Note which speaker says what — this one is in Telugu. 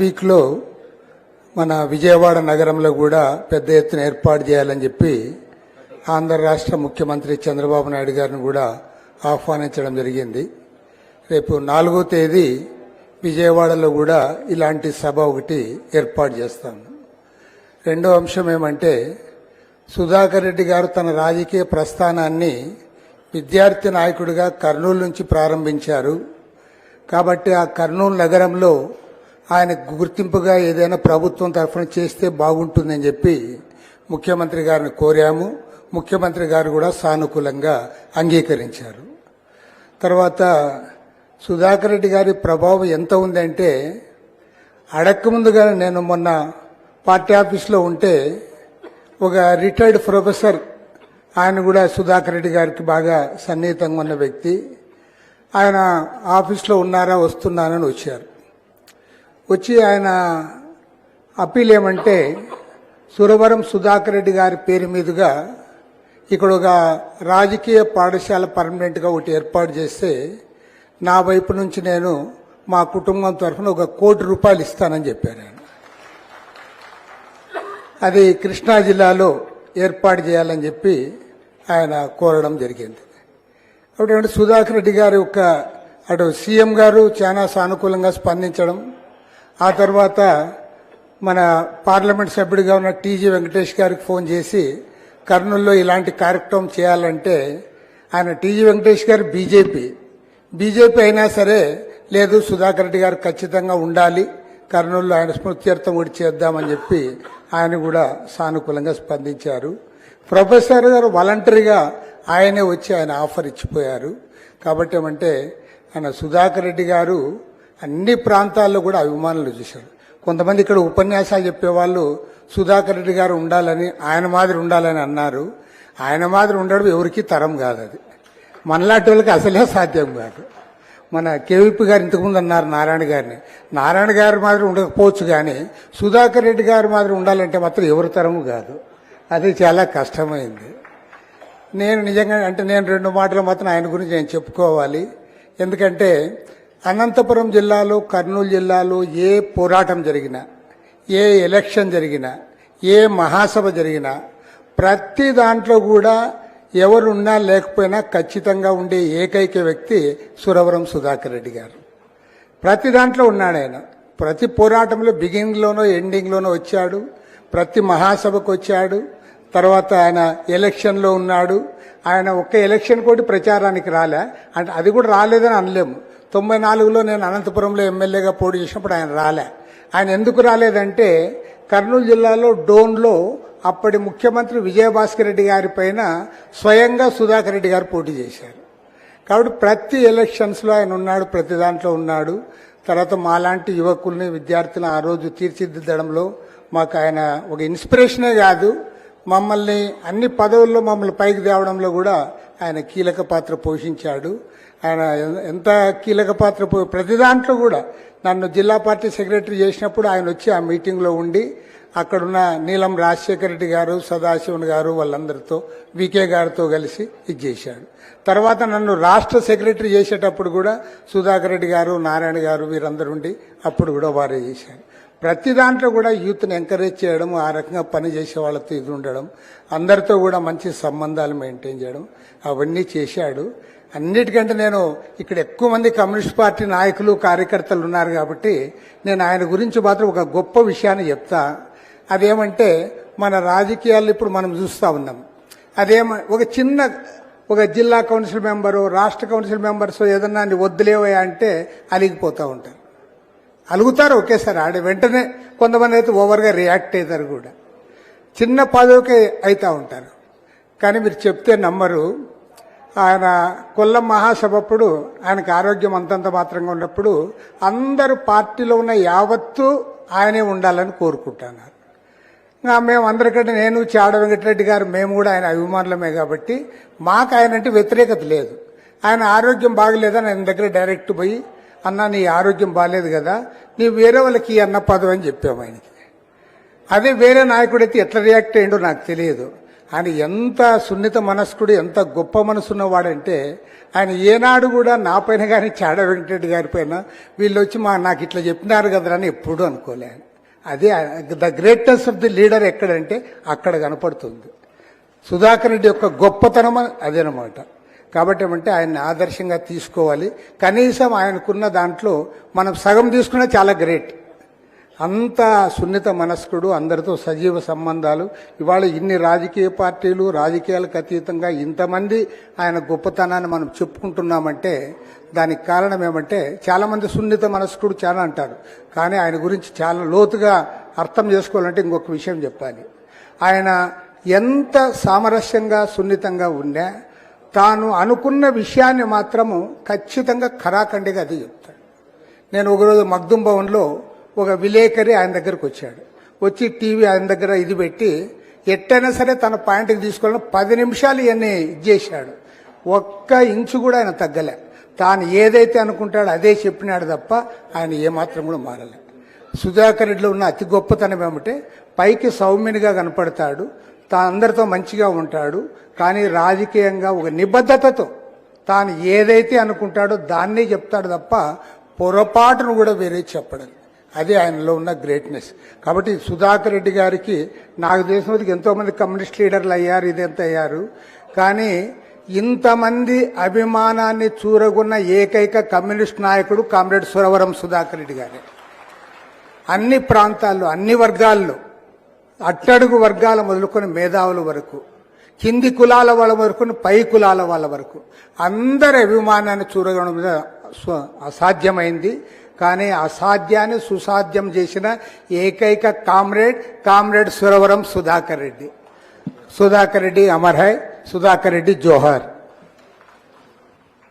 Speaker 1: వీక్లో మన విజయవాడ నగరంలో కూడా పెద్ద ఎత్తున ఏర్పాటు చేయాలని చెప్పి ఆంధ్ర రాష్ట్ర ముఖ్యమంత్రి చంద్రబాబు నాయుడు గారిని కూడా ఆహ్వానించడం జరిగింది. రేపు నాలుగో తేదీ విజయవాడలో కూడా ఇలాంటి సభ ఒకటి ఏర్పాటు చేస్తాను. రెండో అంశం ఏమంటే సుధాకర్ రెడ్డి గారు తన రాజకీయ ప్రస్థానాన్ని విద్యార్థి నాయకుడిగా కర్నూలు నుంచి ప్రారంభించారు. కాబట్టి ఆ కర్నూలు నగరంలో ఆయన గుర్తింపుగా ఏదైనా ప్రభుత్వం తరఫున చేస్తే బాగుంటుందని చెప్పి ముఖ్యమంత్రి గారిని కోరాము. ముఖ్యమంత్రి గారు కూడా సానుకూలంగా అంగీకరించారు. తర్వాత సుధాకర్ రెడ్డి గారి ప్రభావం ఎంత ఉందంటే అడక్కముందుగా నేను మొన్న పార్టీ ఆఫీస్లో ఉంటే ఒక రిటైర్డ్ ప్రొఫెసర్ ఆయన కూడా సుధాకర్ రెడ్డి గారికి బాగా సన్నిహితంగా ఉన్న వ్యక్తి. ఆయన ఆఫీస్లో ఉన్నారా వస్తున్నానని వచ్చారు. వచ్చి ఆయన అప్పీల్ ఏమంటే సురవరం సుధాకర్ రెడ్డి గారి పేరు మీదుగా ఇక్కడ ఒక రాజకీయ పాఠశాల పర్మనెంట్గా ఒకటి ఏర్పాటు చేస్తే నా వైపు నుంచి నేను మా కుటుంబం తరఫున ఒక కోటి రూపాయలు ఇస్తానని చెప్పారు ఆయన. అది కృష్ణా జిల్లాలో ఏర్పాటు చేయాలని చెప్పి ఆయన కోరడం జరిగింది. అప్పుడు సుధాకర్ రెడ్డి గారి యొక్క అటు సీఎం గారు చాలా సానుకూలంగా స్పందించడం ఆ తర్వాత మన పార్లమెంట్ సభ్యుడిగా ఉన్న టీజీ వెంకటేష్ గారికి ఫోన్ చేసి కర్నూలులో ఇలాంటి కార్యక్రమం చేయాలంటే ఆయన టీజీ వెంకటేష్ గారు బీజేపీ. బీజేపీ అయినా సరే లేదు సుధాకర్ రెడ్డి గారు ఖచ్చితంగా ఉండాలి కర్నూలులో ఆయన స్మృత్యర్థం కూడా చేద్దామని చెప్పి ఆయన కూడా సానుకూలంగా స్పందించారు. ప్రొఫెసర్ గారు వాలంటరీగా ఆయనే వచ్చి ఆయన ఆఫర్ ఇచ్చిపోయారు. కాబట్టి ఏమంటే ఆయన సుధాకర్ రెడ్డి గారు అన్ని ప్రాంతాల్లో కూడా అభిమానులు చూశారు. కొంతమంది ఇక్కడ ఉపన్యాసాలు చెప్పేవాళ్ళు సుధాకర్ రెడ్డి గారు ఉండాలని ఆయన మాదిరి ఉండాలని అన్నారు. ఆయన మాదిరి ఉండడం ఎవరికి తరం కాదు అది. మనలాంటి వాళ్ళకి అసలే సాధ్యం కాదు. మన కేవీపీ గారు ఇంతకుముందు అన్నారు నారాయణ గారిని. నారాయణ గారి మాదిరి ఉండకపోవచ్చు కానీ సుధాకర్ రెడ్డి గారి మాదిరి ఉండాలంటే మాత్రం ఎవరి తరము కాదు. అది చాలా కష్టమైంది. నేను నిజంగా అంటే నేను రెండు మాటలు మాత్రం ఆయన గురించి నేను చెప్పుకోవాలి. ఎందుకంటే అనంతపురం జిల్లాలో కర్నూలు జిల్లాలో ఏ పోరాటం జరిగినా ఏ ఎలక్షన్ జరిగినా ఏ మహాసభ జరిగినా ప్రతి దాంట్లో కూడా ఎవరున్నా లేకపోయినా ఖచ్చితంగా ఉండే ఏకైక వ్యక్తి సురవరం సుధాకర్ రెడ్డి గారు. ప్రతి దాంట్లో ఉన్నాడు ఆయన. ప్రతి పోరాటంలో బిగినింగ్లోనో ఎండింగ్లోనో వచ్చాడు. ప్రతి మహాసభకు వచ్చాడు. తర్వాత ఆయన ఎలక్షన్లో ఉన్నాడు. ఆయన ఒక్క ఎలక్షన్ కూడా ప్రచారానికి రాలే. అంటే అది కూడా రాలేదని అనలేము. తొంభై నాలుగులో నేను అనంతపురంలో ఎమ్మెల్యేగా పోటీ చేసినప్పుడు ఆయన రాలే. ఆయన ఎందుకు రాలేదంటే కర్నూలు జిల్లాలో డోన్లో అప్పటి ముఖ్యమంత్రి విజయభాస్కర్ రెడ్డి గారి పైన స్వయంగా సుధాకర్ రెడ్డి గారు పోటీ చేశారు. కాబట్టి ప్రతి ఎలక్షన్స్లో ఆయన ఉన్నాడు ప్రతి దాంట్లో ఉన్నాడు. తర్వాత మాలాంటి యువకుల్ని విద్యార్థులను ఆ రోజు తీర్చిదిద్దడంలో మాకు ఆయన ఒక ఇన్స్పిరేషనే కాదు. మమ్మల్ని అన్ని పదవుల్లో మమ్మల్ని పైకి తేవడంలో కూడా ఆయన కీలక పాత్ర పోషించాడు. ఆయన ఎంత కీలక పాత్ర పో ప్రతి దాంట్లో కూడా నన్ను జిల్లా పార్టీ సెక్రటరీ చేసినప్పుడు ఆయన వచ్చి ఆ మీటింగ్లో ఉండి అక్కడున్న నీలం రాజశేఖర రెడ్డి గారు సదాశివన్ గారు వాళ్ళందరితో వికే గారితో కలిసి ఇది చేశాడు. తర్వాత నన్ను రాష్ట్ర సెక్రటరీ చేసేటప్పుడు కూడా సుధాకర్ రెడ్డి గారు నారాయణ గారు వీరందరూ ఉండి అప్పుడు కూడా వారే చేశారు. ప్రతి దాంట్లో కూడా యూత్ని ఎంకరేజ్ చేయడం ఆ రకంగా పని చేసే వాళ్ళతో ఇది ఉండడం అందరితో కూడా మంచి సంబంధాలు మెయింటైన్ చేయడం అవన్నీ చేశాడు. అన్నిటికంటే నేను ఇక్కడ ఎక్కువ మంది కమ్యూనిస్ట్ పార్టీ నాయకులు కార్యకర్తలు ఉన్నారు కాబట్టి నేను ఆయన గురించి మాత్రం ఒక గొప్ప విషయాన్ని చెప్తా. అదేమంటే మన రాజకీయాల్లో ఇప్పుడు మనం చూస్తూ ఉన్నాం. అదేమ ఒక చిన్న ఒక జిల్లా కౌన్సిల్ మెంబరు రాష్ట్ర కౌన్సిల్ మెంబర్స్ ఏదన్నా వద్దులేవయా అంటే అలిగిపోతూ ఉంటారు. అలుగుతారు ఒకేసారి. ఆడే వెంటనే కొంతమంది అయితే ఓవర్గా రియాక్ట్ అవుతారు కూడా. చిన్న పదవికే అవుతూ ఉంటారు. కానీ మీరు చెప్తే నమ్మరు. ఆయన కొల్లం మహాసభప్పుడు ఆయనకు ఆరోగ్యం అంతంత మాత్రంగా ఉన్నప్పుడు అందరు పార్టీలో ఉన్న యావత్తు ఆయనే ఉండాలని కోరుకుంటున్నారు. ఇంకా మేము అందరికంటే నేను చాడ వెంకటరెడ్డి గారు మేము కూడా ఆయన అభిమానులమే కాబట్టి మాకు ఆయన అంటే వ్యతిరేకత లేదు. ఆయన ఆరోగ్యం బాగలేదని ఆయన దగ్గర డైరెక్ట్ పోయి అన్న నీ ఆరోగ్యం బాగాలేదు కదా నీ వేరే వాళ్ళకి అన్న పదవి అని చెప్పాము ఆయనకి. అదే వేరే నాయకుడైతే ఎట్లా రియాక్ట్ అయ్యిండో నాకు తెలియదు. ఆయన ఎంత సున్నిత మనస్కుడు ఎంత గొప్ప మనసున్నవాడంటే ఆయన ఏనాడు కూడా నా పైన కానీ చాడ వెంకటరెడ్డి గారి పైన వీళ్ళు వచ్చి మా నాకు ఇట్లా చెప్పినారు కదరా అని ఎప్పుడూ అనుకోలే అదే the greatest of the leader ఎక్కడంటే అక్కడ కనపడుతుంది. సుధాకర్ రెడ్డి యొక్క గొప్పతనం అదేనమాట. కాబట్టి ఏమంటే ఆయన్ని ఆదర్శంగా తీసుకోవాలి. కనీసం ఆయనకున్న దాంట్లో మనం సగం తీసుకున్నా చాలా గ్రేట్. అంత సున్నిత మనస్కుడు అందరితో సజీవ సంబంధాలు. ఇవాళ ఇన్ని రాజకీయ పార్టీలు రాజకీయాలకు అతీతంగా ఇంతమంది ఆయన గొప్పతనాన్ని మనం చెప్పుకుంటున్నామంటే దానికి కారణం ఏమంటే చాలామంది సున్నిత మనస్కుడు చాలా అంటారు. కానీ ఆయన గురించి చాలా లోతుగా అర్థం చేసుకోవాలంటే ఇంకొక విషయం చెప్పాలి. ఆయన ఎంత సామరస్యంగా సున్నితంగా ఉన్నా తాను అనుకున్న విషయాన్ని మాత్రము ఖచ్చితంగా ఖరాఖండిగా అది చెప్తాడు. నేను ఒకరోజు మగ్దుం భవన్లో ఒక విలేకరి ఆయన దగ్గరకు వచ్చాడు. వచ్చి టీవీ ఆయన దగ్గర ఇది పెట్టి ఎట్టైనా సరే తన పాయింట్కి తీసుకోవాలని పది నిమిషాలు ఇవన్నీ ఇచ్చేసాడు ఒక్క ఇంచు కూడా ఆయన తగ్గలే. తాను ఏదైతే అనుకుంటాడో అదే చెప్పినాడు తప్ప ఆయన ఏమాత్రం కూడా మారలే సుధాకర్ రెడ్డిలో ఉన్న అతి గొప్పతనం ఏమిటే పైకి సౌమ్యునిగా కనపడతాడు తా అందరితో మంచిగా ఉంటాడు కానీ రాజకీయంగా ఒక నిబద్ధతతో తాను ఏదైతే అనుకుంటాడో దాన్నే చెప్తాడు తప్ప పొరపాటును కూడా వేరే చెప్పడం అదే ఆయనలో ఉన్న గ్రేట్నెస్ కాబట్టి సుధాకర్ రెడ్డి గారికి నాకు తెలిసినందుకు ఎంతో మంది కమ్యూనిస్ట్ లీడర్లు అయ్యారు ఇదంతా అయ్యారు. కానీ ఇంతమంది అభిమానాన్ని చూరగొన్న ఏకైక కమ్యూనిస్ట్ నాయకుడు కామ్రేడ్ సురవరం సుధాకర్ రెడ్డి గారే. అన్ని ప్రాంతాల్లో అన్ని వర్గాల్లో అట్టడుగు వర్గాల మొదలుకొని మేధావుల వరకు కింది కులాల వాళ్ళ వరకు పై కులాల వాళ్ళ వరకు. అందరి అభిమానాన్ని చూడగడం మీద అసాధ్యమైంది. కానీ అసాధ్యాన్ని సుసాధ్యం చేసిన ఏకైక కామ్రేడ్ కామ్రేడ్ సురవరం సుధాకర్ రెడ్డి. సుధాకర్ రెడ్డి అమర్ సుధాకర్ రెడ్డి జోహార్.